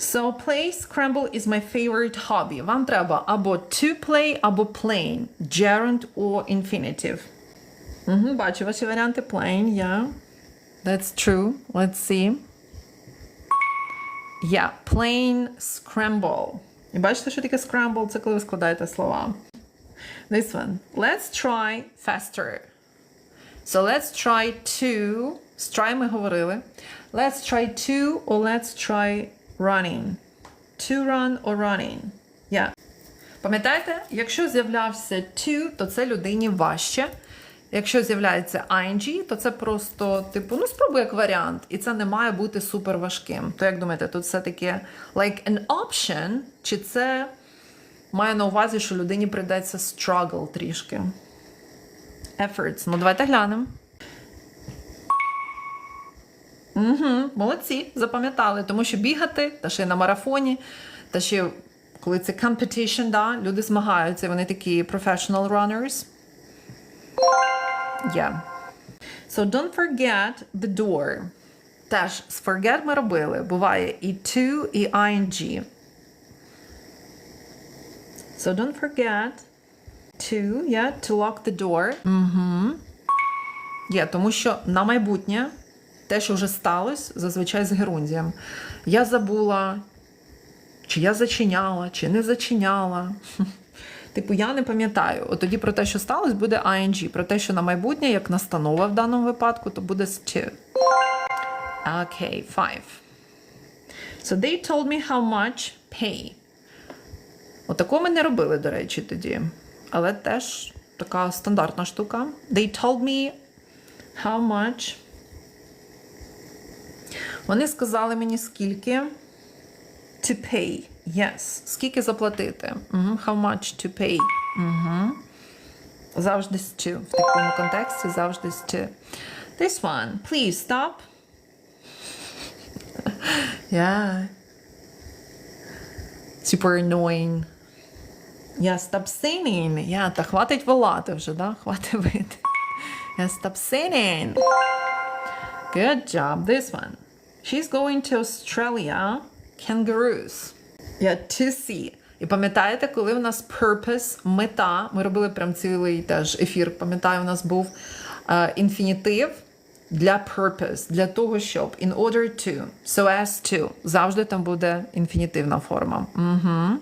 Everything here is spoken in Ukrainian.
So play scramble is my favorite hobby. Вам треба або to play, або playing. Gerund or infinitive. Угу, бачу ваші варіанти. Playing, yeah. That's true. Let's see. Yeah, plain scramble. І бачите, що таке scramble? Це коли ви складаєте слова. This one. Let's try faster. So let's try to. З try ми говорили. Let's try to or let's try running. To run or running. Yeah. Пам'ятаєте, якщо з'являвся to, то це людині важче. Якщо з'являється ing, то це просто, типу, ну спробуй як варіант, і це не має бути супер важким. То як думаєте, тут все-таки like an option, чи це має на увазі, що людині прийдеться struggle трішки? Efforts. Ну, давайте глянемо. Угу, молодці, запам'ятали, тому що бігати, та ще на марафоні, та ще коли це competition, да, люди змагаються, вони такі professional runners. Yeah. So don't forget the door. Теж з forget ми робили. Буває і to, і ing. So don't forget to, yeah, to lock the door. Угу. Є, тому що на майбутнє те, що вже сталося, зазвичай з герундієм. Я забула, чи я зачиняла, чи не зачиняла. Типу, я не пам'ятаю. От тоді про те, що сталося, буде ing. Про те, що на майбутнє, як настанова в даному випадку, то буде з. Окей, okay, five. So they told me how much pay. Отакого ми не робили, до речі, тоді. Але теж така стандартна штука. They told me how much. Вони сказали мені скільки to pay. Yes. Скільки заплатити? Угу. How much to pay? Угу. Завжди to. В такому контексті завжди. This one. Please stop. yeah. Super annoying. Yeah, stop singing. Yeah, та хватить волати вже, да? Хватить вити. Yeah, stop singing. Good job. This one. She's going to Australia. Kangaroos. Yeah, to see. І пам'ятаєте, коли у нас purpose, мета, ми робили прям цілий теж ефір, пам'ятаю, у нас був е, інфінітив для purpose, для того, щоб in order to, so as to, завжди там буде інфінітивна форма. Угу.